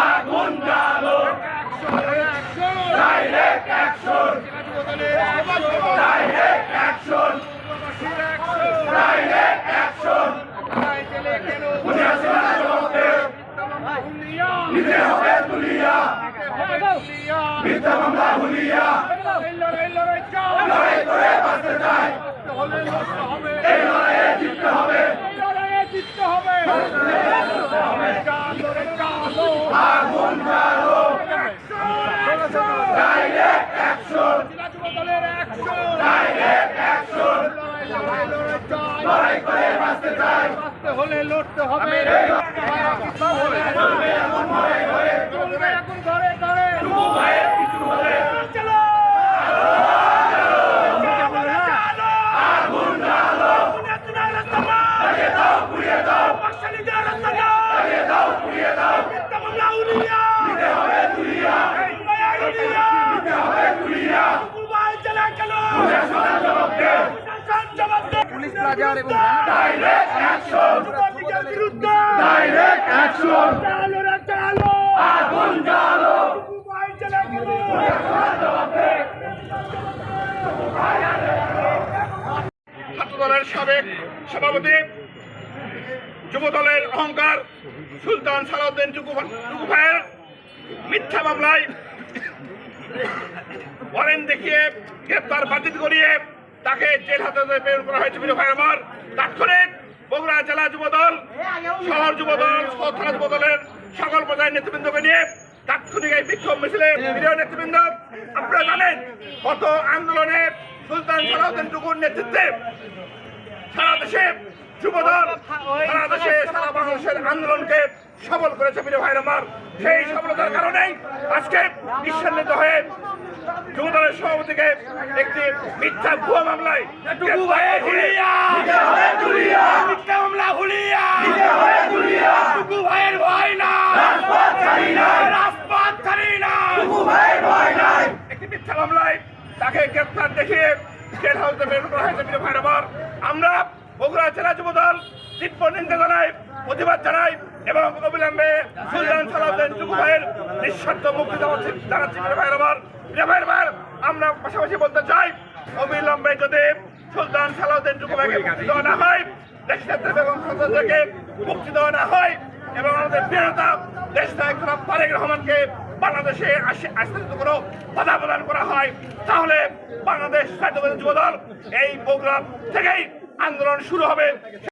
আগুন জালো direct action direct action direct action উনি আসেন নিজে হবে তুলিয়া মিথ্যা মামলা হুলিয়া এই লড়াইয়ে জিততে হবে আগুন জ্বালো ডাইরেক্ট অ্যাকশন ডাইরেক্ট অ্যাকশন লড়াই করে বাঁচতে চাই। হলে লড়তে হবে পুলিশ এবং ডাইরেক্ট অ্যাকশন বিরুদ্ধে! ডাইরেক্ট অ্যাকশন চালো রে চালো আগুন জ্বালো! মোবাইল চালা কেন ছাত্রদলের সাবেক সভাপতি যুবদলের অহংকার সুলতান সালাউদ্দিন টুকু মিথ্যা মামলায় ওয়ারেন্ট দেখিয়ে গ্রেপ্তার বাতিল করিয়ে তাকে জেল হাজতে প্রেরণ করা হয়েছে বীর ভাই আমার। তাৎক্ষণিক বগুড়া জেলা যুবদল, শহর যুবদল থানা যুবদলের সকল পর্যায়ের নেতৃবৃন্দকে নিয়ে তাৎক্ষণিক এই বিক্ষোভ মিছিলে প্রিয় নেতৃবৃন্দ, আপনারা জানেন কত আন্দোলনে সুলতান সালাউদ্দিন টুকুর নেতৃত্বে সারা দেশে যুবদল, সারা দেশে সারা বাংলাদেশের আন্দোলনকে সফল করেছে বীর ভাইয়ের আমার। সেই সফলতার কারণেই আজকে ঈশ্বান্বিত হয়ে যুবদলের সভাপতিকে একটি মিথ্যা ভুয়া মামলায় মিথ্যা মামলা হুলিয়া। টুকু ভাইয়ের ভয় না রাজপথ ছাড়ি না একটি মিথ্যা তাকে গ্রেপ্তার দেখিয়ে জেল হাউসে প্রেরণ করা হয়েছে বীর ভাইয়ের আমার আমরা বগুড়া জেলা যুবদল তীব্র নিন্দা জানাই প্রতিবাদ জানাই এবং অবিলম্বে সুলতান সালাউদ্দিন টুকু ভাইয়ের নিঃস্বার্থ মুক্তি দেওয়া জানাচ্ছি বীর ভাইয়ের আমার বীর ভাইয়ের ভাই আমরা পাশাপাশি বলতে চাই অবিলম্বে যদি সুলতান সালাউদ্দিন টুকু ভাইকে মুক্তি দেওয়া না হয় দেশ নেত্রী বেগম সন্তানদেরকে মুক্তি দেওয়া না হয় এবং আমাদের প্রিয়তা দেশ নায়ক তারেক রহমানকে বাংলাদেশে যদি কোনো বাধা প্রদান করা হয় তাহলে বাংলাদেশ যুবদল এই প্রোগ্রাম থেকেই আন্দোলন শুরু হবে।